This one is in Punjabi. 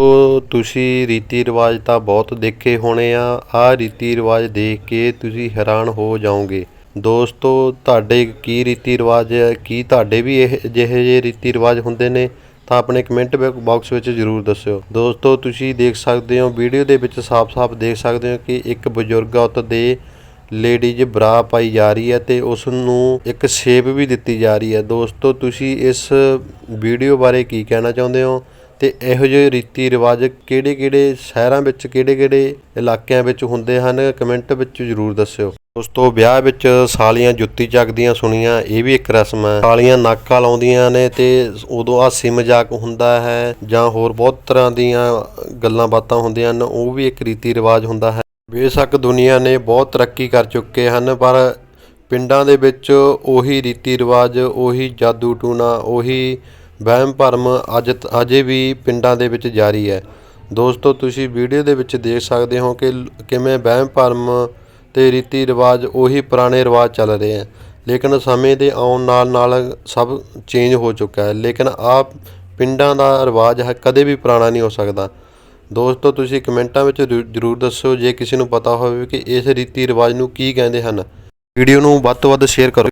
ਉਹ ਤੁਸੀਂ ਰੀਤੀ ਰਿਵਾਜ ਤਾਂ ਬਹੁਤ ਦੇਖੇ ਹੋਣੇ ਆ। ਆਹ ਰੀਤੀ ਰਿਵਾਜ ਦੇਖ ਕੇ ਤੁਸੀਂ ਹੈਰਾਨ ਹੋ ਜਾਓਗੇ। ਦੋਸਤੋ, ਤੁਹਾਡੇ ਕੀ ਰੀਤੀ ਰਿਵਾਜ ਹੈ ਕੀ ਤੁਹਾਡੇ ਵੀ ਇਹ ਜਿਹੇ ਜਿਹੇ ਰੀਤੀ ਰਿਵਾਜ ਹੁੰਦੇ ਨੇ, ਤਾਂ ਆਪਣੇ ਕਮੈਂਟ ਬਾਕਸ ਵਿੱਚ ਜ਼ਰੂਰ ਦੱਸਿਓ। ਦੋਸਤੋ, ਤੁਸੀਂ ਦੇਖ ਸਕਦੇ ਹੋ, ਵੀਡੀਓ ਦੇ ਵਿੱਚ ਸਾਫ਼-ਸਾਫ਼ ਦੇਖ ਸਕਦੇ ਹੋ ਕਿ ਇੱਕ ਬਜ਼ੁਰਗ ਔਰਤ ਦੇ ਲੇਡੀਜ਼ ਬਰਾ ਪਾਈ ਜਾ ਰਹੀ ਹੈ ਤੇ ਉਸ ਨੂੰ ਇੱਕ ਸ਼ੇਪ ਵੀ ਦਿੱਤੀ ਜਾ ਰਹੀ ਹੈ। ਦੋਸਤੋ, ਤੁਸੀਂ ਇਸ ਵੀਡੀਓ ਬਾਰੇ ਕੀ ਕਹਿਣਾ ਚਾਹੁੰਦੇ ਹੋ? ਅਤੇ ਇਹੋ ਜਿਹੇ ਰੀਤੀ ਰਿਵਾਜ ਕਿਹੜੇ-ਕਿਹੜੇ ਸ਼ਹਿਰਾਂ ਵਿੱਚ ਕਿਹੜੇ-ਕਿਹੜੇ ਇਲਾਕਿਆਂ ਵਿੱਚ ਹੁੰਦੇ ਹਨ? ਕਮੈਂਟ ਵਿੱਚ ਜ਼ਰੂਰ ਦੱਸਿਓ। ਦੋਸਤੋ, ਵਿਆਹ ਵਿੱਚ ਸਾਲੀਆਂ ਜੁੱਤੀ ਚੱਕਦੀਆਂ ਸੁਣੀਆਂ, ਇਹ ਵੀ ਇੱਕ ਰਸਮ ਹੈ। ਸਾਲੀਆਂ ਨਾਕਾ ਲਾਉਂਦੀਆਂ ਨੇ ਤੇ ਉਦੋਂ ਹਾਸੀ ਮਜ਼ਾਕ ਹੁੰਦਾ ਹੈ ਜਾਂ ਹੋਰ ਬਹੁਤ ਤਰ੍ਹਾਂ ਦੀਆਂ ਗੱਲਾਂ ਬਾਤਾਂ ਹੁੰਦੀਆਂ ਹਨ, ਉਹ ਵੀ ਇੱਕ ਰੀਤੀ ਰਿਵਾਜ ਹੁੰਦਾ ਹੈ। ਬੇਸ਼ੱਕ ਦੁਨੀਆ ਨੇ ਬਹੁਤ ਤਰੱਕੀ ਕਰ ਚੁੱਕੇ ਹਨ, ਪਰ ਪਿੰਡਾਂ ਦੇ ਵਿੱਚ ਉਹੀ ਰੀਤੀ ਰਿਵਾਜ, ਉਹੀ ਜਾਦੂ ਟੂਣਾ, ਉਹੀ ਵਹਿਮ ਭਰਮ ਅੱਜ ਤ- ਅਜੇ ਵੀ ਪਿੰਡਾਂ ਦੇ ਵਿੱਚ ਜਾਰੀ ਹੈ। ਦੋਸਤੋ, ਤੁਸੀਂ ਵੀਡੀਓ ਦੇ ਵਿੱਚ ਦੇਖ ਸਕਦੇ ਹੋ ਕਿ ਕਿਵੇਂ ਵਹਿਮ ਭਰਮ ਤੇ ਰੀਤੀ ਰਿਵਾਜ ਉਹੀ ਪੁਰਾਣੇ ਰਿਵਾਜ ਚੱਲ ਰਹੇ ਹੈ। ਲੇਕਿਨ ਸਮੇਂ ਦੇ ਆਉਣ ਨਾਲ ਨਾਲ ਸਭ ਚੇਂਜ ਹੋ ਚੁੱਕਾ ਹੈ। ਲੇਕਿਨ ਆ ਪਿੰਡਾਂ ਦਾ ਰਿਵਾਜ ਹੈ, ਕਦੇ ਵੀ ਪੁਰਾਣਾ ਨਹੀਂ ਹੋ ਸਕਦਾ। ਦੋਸਤੋ, ਤੁਸੀਂ ਕਮੈਂਟਾਂ ਵਿੱਚ ਜ਼ਰੂ- ਜ਼ਰੂਰ ਦੱਸੋ ਜੇ ਕਿਸੇ ਨੂੰ ਪਤਾ ਹੋਵੇ ਕਿ ਇਸ ਰੀਤੀ ਰਿਵਾਜ ਨੂੰ ਕੀ ਕਹਿੰਦੇ ਹਨ। ਵੀਡੀਓ ਨੂੰ ਵੱਧ ਤੋਂ ਵੱਧ ਸ਼ੇਅਰ ਕਰੋ।